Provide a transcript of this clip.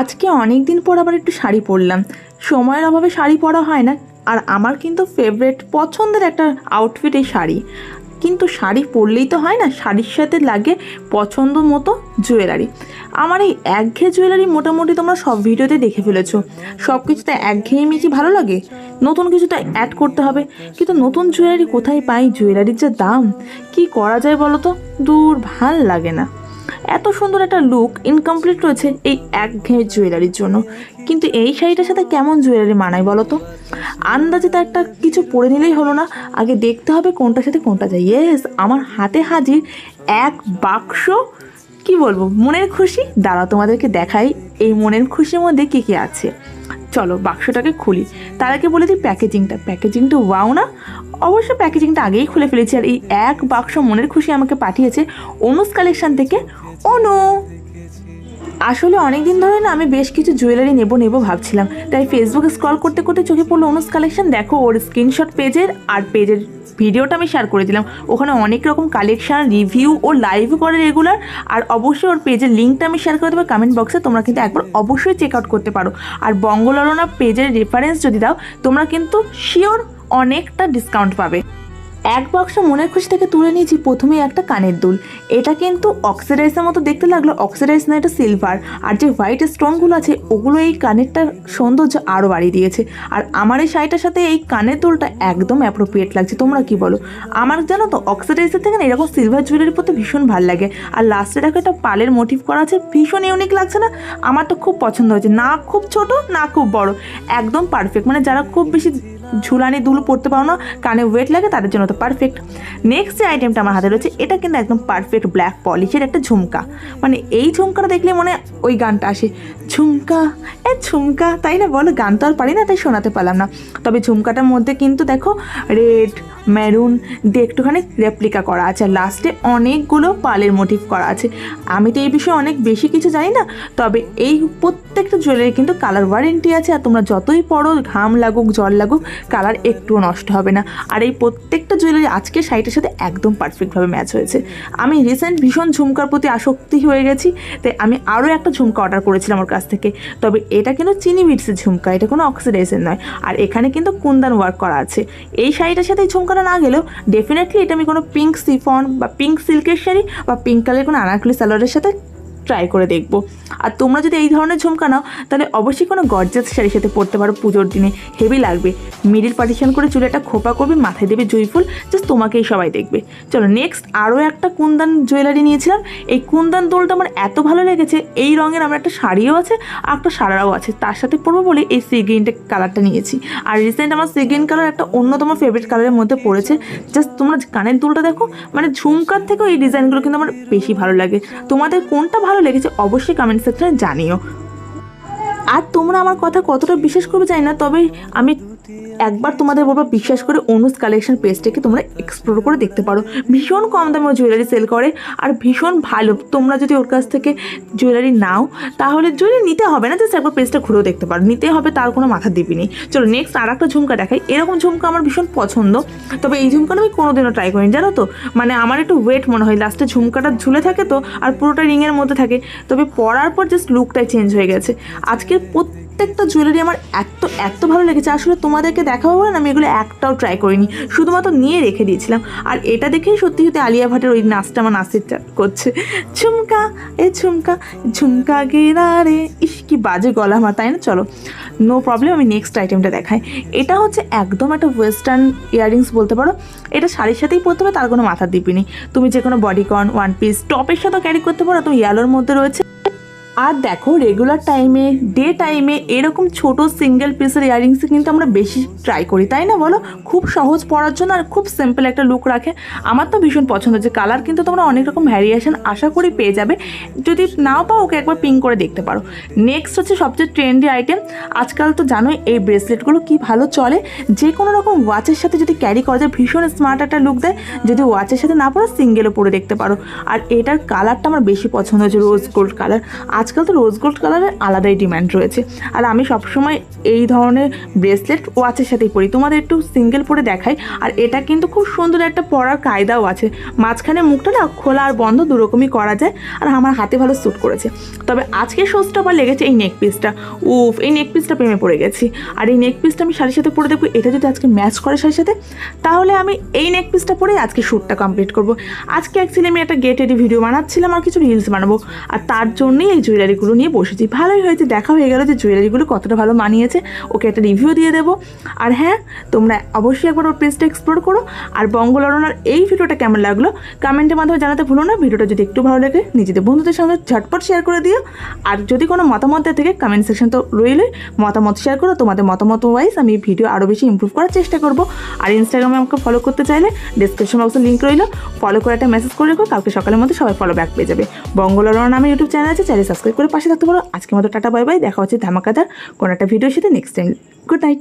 আজকে অনেক দিন পর আবার একটু শাড়ি পরলাম। সময়ের অভাবে শাড়ি পরা হয় না, আর আমার কিন্তু ফেভারেট পছন্দের একটা আউটফিট এই শাড়ি। কিন্তু শাড়ি পরলেই তো হয় না, শাড়ির সাথে লাগে পছন্দ মতো জুয়েলারি আমার এই একঘেয়ে জুয়েলারি মোটামুটি তোমরা সব ভিডিওতে দেখে ফেলেছো। সব কিছুতে একঘেয়েমি কি ভালো লাগে? নতুন কিছু তো অ্যাড করতে হবে। কিন্তু নতুন জুয়েলারি কোথায় পাই? জুয়েলারির যে দাম, কি করা যায় বলো তো? দূর ভালো লাগে না। এত সুন্দর একটা লুক ইনকমপ্লিট রয়েছে এই এক একঘেয়ে জুয়েলারির জন্য। কিন্তু এই শাড়িটার সাথে কেমন জুয়েলারি মানায় বলো তো? আন্দাজে তো একটা কিছু পরে নিলেই হলো না। আগে দেখতে হবে কোনটার সাথে কোনটা যায়। ইয়েস আমার হাতে হাজির এক বাক্স। কি বলব, মনের খুশি? দাঁড়া তোমাদেরকে দেখাই এই মনের খুশির মধ্যে কী কী আছে। চলো, বাক্সটাকে খুলি। তার আগে বলে দিই প্যাকেজিংটা। প্যাকেজিংটা ওয়াও না? অবশ্য প্যাকেজিংটা আগেই খুলে ফেলেছি। আর এই এক বাক্স মনের খুশি আমাকে পাঠিয়েছে অনুস কালেকশন থেকে অনু আসলে অনেক দিন ধরে না আমি বেশ কিছু জুয়েলারি নেব নেব ভাবছিলাম। তাই ফেসবুকে স্ক্রল করতে করতে চোখে পড়ল অনুস কালেকশন দেখো, ওর স্ক্রিনশট পেজের আর পেজের ভিডিওটা আমি শেয়ার করে দিলাম। ওখানে অনেক রকম কালেকশন রিভিউ ও লাইভ করে রেগুলার আর অবশ্যই ওর পেজের লিঙ্কটা আমি শেয়ার করে দেবো কমেন্ট বক্সে তোমরা কিন্তু একবার অবশ্যই চেক আউট করতে পারো। আর বঙ্গলরনা পেজের রেফারেন্স যদি দাও, তোমরা কিন্তু শিওর অনেকটা ডিসকাউন্ট পাবে। এক বাক্স মনের খুশি থেকে তুলে নিয়েছি প্রথমেই একটা কানের দুল। এটা কিন্তু অক্সিডাইজের মতো দেখতে লাগল, অক্সিডাইজ না, এটা সিলভার। আর যে হোয়াইট স্টোনগুলো আছে, ওগুলো এই কানেরটার সৌন্দর্য আরও বাড়িয়ে দিয়েছে। আর আমার এই শাড়িটার সাথে এই কানের দুলটা একদম অ্যাপ্রোপ্রিয়েট লাগছে। তোমরা কি বলো? আমার জানো তো, অক্সিডাইজের থেকে না এরকম সিলভার জুয়েলারি পরতে ভীষণ ভালো লাগে। আর লাস্টে দেখো একটা পালের মোটিভ করা আছে, ভীষণ ইউনিক লাগছে না? আমার তো খুব পছন্দ হয়েছে। না খুব ছোট, না খুব বড়। একদম পারফেক্ট মানে যারা খুব বেশি ঝুলানি দুল পড়তে পারো না, কানে ওয়েট লাগে, তাদের জন্য তো পারফেক্ট নেক্সট যে আইটেমটা আমার হাতে রয়েছে, এটা কিন্তু একদম পারফেক্ট ব্ল্যাক পলিশের একটা ঝুমকা। মানে এই ঝুমকাটা দেখলে মনে ওই গানটা আসে, ঝুমকা, এ ঝুমকা তাই না বলো? গান তো আর পারি না, তাই শোনাতে পারলাম না। তবে ঝুমকাটার মধ্যে কিন্তু দেখো রেড মেরুন দিয়ে একটুখানি রেপ্লিকা করা আছে। আর লাস্টে অনেকগুলো পালের মোটিভ করা আছে। আমি তো এই বিষয়ে অনেক বেশি কিছু জানি না, তবে এই প্রত্যেকটা জুয়েলারি কিন্তু কালার ওয়ারেন্টি আছে। আর তোমরা যতই পড়ো, ঘাম লাগুক জল লাগুক কালার একটুও নষ্ট হবে না। আর এই প্রত্যেকটা জুয়েলারি আজকের শাড়িটার সাথে একদম পারফেক্টভাবে ম্যাচ হয়েছে। আমি রিসেন্ট ভীষণ ঝুমকার প্রতি আসক্তি হয়ে গেছি, তাই আমি আরও একটা ঝুমকা অর্ডার করেছিলাম ওর কাছ থেকে। তবে এটা কিন্তু চিনি বিটসের ঝুমকা, এটা কোনো অক্সিডাইজের নয়। আর এখানে কিন্তু কুন্দান ওয়ার্ক করা আছে। এই শাড়িটার সাথে এই ঝুমকাটা না গেলেও ডেফিনেটলি এটা আমি কোনো পিঙ্ক সিফন বা পিঙ্ক সিল্কের শাড়ি বা পিঙ্ক কালারের কোনো আনারকলি সালোয়ারের সাথে ট্রাই করে দেখব। আর তোমরা যদি এই ধরনের ঝুমকা নাও, তাহলে অবশ্যই কোনো গর্জাস শাড়ির সাথে পরতে পারো পুজোর দিনে। হেভি লাগবে। মিডিল পার্টিশন করে চুলে একটা খোপা করবে, মাথায় দেবে জুঁইফুল জাস্ট তোমাকেই সবাই দেখবে। চলো নেক্সট আরও একটা কুন্দান জুয়েলারি নিয়েছিলাম। এই কুন্দান দোলটা আমার এত ভালো লেগেছে, এই রঙের আমার একটা শাড়িও আছে, আর একটা সারারাও আছে। তার সাথে পরবো বলে এই সি গ্রিনটা কালারটা নিয়েছি। আর রিসেন্ট আমার সি গ্রিন কালার একটা অন্যতম ফেভারিট কালারের মধ্যে পড়েছে। জাস্ট তোমরা কানের দুলটা দেখো মানে ঝুমকার থেকেও এই ডিজাইনগুলো কিন্তু আমার বেশি ভালো লাগে। তোমাদের কোনটা লেগেছে, অবশ্যই কমেন্ট সেকশনে জানিও। আর তোমরা আমার কথা কতটা বিশ্বাস করবে জানি না, তবে আমি একবার তোমাদের বলব, বিশ্বাস করে অনুজ কালেকশন পেজটাকে তোমরা এক্সপ্লোর করে দেখতে পারো। ভীষণ কম দামে ও জুয়েলারি সেল করে, আর ভীষণ ভালো। তোমরা যদি ওর কাছ থেকে জুয়েলারি নাও, তাহলে জুয়েলারি নিতে হবে না জাস্ট একবার পেজটা ঘুরেও দেখতে পারো। নিতে হবে, তার কোনো মাথা দিবি নেই চলো নেক্সট আর একটা ঝুমকা দেখাই। এরকম ঝুমকা আমার ভীষণ পছন্দ। তবে এই ঝুমকাটা আমি কোনোদিনও ট্রাই করিনি, জানো তো? মানে আমার একটু ওয়েট মনে হয়। লাস্টে ঝুমকাটা ঝুলে থাকে তো, আর পুরোটা রিংয়ের মধ্যে থাকে। তবে পরার পর জাস্ট লুকটাই চেঞ্জ হয়ে গেছে। আজকের প্রত্যেকটা জুয়েলারি আমার এত এত ভালো লেগেছে। আসলে তোমাদেরকে দেখাবো বলে না, আমি এগুলো একটাও ট্রাই করিনি। শুধুমাত্র নিয়ে রেখে দিয়েছিলাম। আর এটা দেখেই সত্যি সত্যি আলিয়া ভাটের ওই নাচটা আমার ইচ্ছা করছে। ঝুমকা, এ ঝুমকা ঝুমকা গেরা রে, ইস কি বাজে গলা আমার, তাই না? চলো নো প্রবলেম আমি নেক্সট আইটেমটা দেখাই। এটা হচ্ছে একদম একটা ওয়েস্টার্ন ইয়াররিংস বলতে পারো। এটা শাড়ির সাথেই পরতে হবে, তার কোনো মাথার দিবি নেই। তুমি যে কোনো বডিকন ওয়ান পিস টপের সাথেও ক্যারি করতে পারো, তুমি ইয়েলোর মধ্যে রয়েছে। আর দেখো রেগুলার টাইমে ডে টাইমে এরকম ছোট সিঙ্গেল পিসের ইয়াররিংসে কিন্তু আমরা বেশি ট্রাই করি, তাই না বলো? খুব সহজ পরার জন্য আর খুব সিম্পল একটা লুক রাখে। আমার তো ভীষণ পছন্দ যে কালার কিন্তু তোমরা অনেক রকম ভ্যারিয়েশন আশা করি পেয়ে যাবে। যদি নাও পাও, ওকে একবার পিং করে দেখতে পারো। নেক্সট হচ্ছে সবচেয়ে ট্রেন্ডি আইটেম আজকাল তো জানোই এই ব্রেসলেটগুলো কি ভালো চলে। যে কোনো রকম ওয়াচের সাথে যদি ক্যারি করা যায়, ভীষণ স্মার্ট একটা লুক দেয়। যদি ওয়াচের সাথে না পড়ো সিঙ্গেলও পরে দেখতে পারো। আর এটার কালারটা আমার বেশি পছন্দ হয়েছে রোজ গোল্ড কালার আজকাল তো রোজ গোল্ড কালারের আলাদাই ডিমান্ড রয়েছে। আর আমি সবসময় এই ধরনের ব্রেসলেট ওয়াচের সাথেই পরি। তোমাদের একটু সিঙ্গেল পরে দেখাই। আর এটা কিন্তু খুব সুন্দর একটা পরার কায়দাও আছে। মাঝখানে মুখটা না খোলা আর বন্ধ দুরকমই করা যায়। আর আমার হাতে ভালো স্যুট করেছে। তবে আজকে সোজটা আবার লেগেছে এই নেক পিসটা উফ, এই নেক পিসটা প্রেমে পড়ে গেছি। আর এই নেক পিসটা আমি শাড়ির সাথে পরে দেখব, এটা যদি আজকে ম্যাচ করে শাড়ির সাথে, তাহলে আমি এই নেক পিসটা পরেই আজকে শ্যুটটা কমপ্লিট করব। আজকে অ্যাকচুয়ালি আমি একটা গেট ভিডিও বানাচ্ছিলাম আর কিছু রিলস বানাবো। আর তার জন্যই এই জুয়েলারিগুলো নিয়ে বসেছি ভালোই হয়েছে, দেখা হয়ে গেল যে জুয়েলারিগুলো কতটা ভালো মানিয়েছে। ওকে একটা রিভিউ দিয়ে দেবো। আর হ্যাঁ তোমরা অবশ্যই একবার ওর পেজটা এক্সপ্লোর করো। আর বঙ্গলরনার এই ভিডিওটা কেমন লাগল কমেন্টের মাধ্যমে জানাতে ভুলো না। ভিডিওটা যদি একটু ভালো লাগে, নিজেদের বন্ধুদের সঙ্গে ঝটপট শেয়ার করে দিও। আর যদি কোনো মতামত থেকে কমেন্ট সেকশন তো রইলই, মতামত শেয়ার করো। তোমাদের মতামত ওয়াইজ আমি ভিডিও আরও বেশি ইম্প্রুভ করার চেষ্টা করব। আর ইনস্টাগ্রামে আমাকে ফলো করতে চাইলে ডিসক্রিপশন বক্সে লিঙ্ক রইল। ফলো করে একটা মেসেজ করে রেখো। কালকে সকালের মধ্যে সবাই ফলো ব্যাক পেয়ে যাবে। বঙ্গলরনা নামে ইউটিউব চ্যানেল আছে চ্যানেল সাবস্ক্রাইব করে পাশে থাকতে পারো আজকের মতো টাটা, বাই বাই। দেখা হচ্ছে ধামাকাদার কোনো একটা ভিডিওর সাথে নেক্সট টাইম গুড নাইট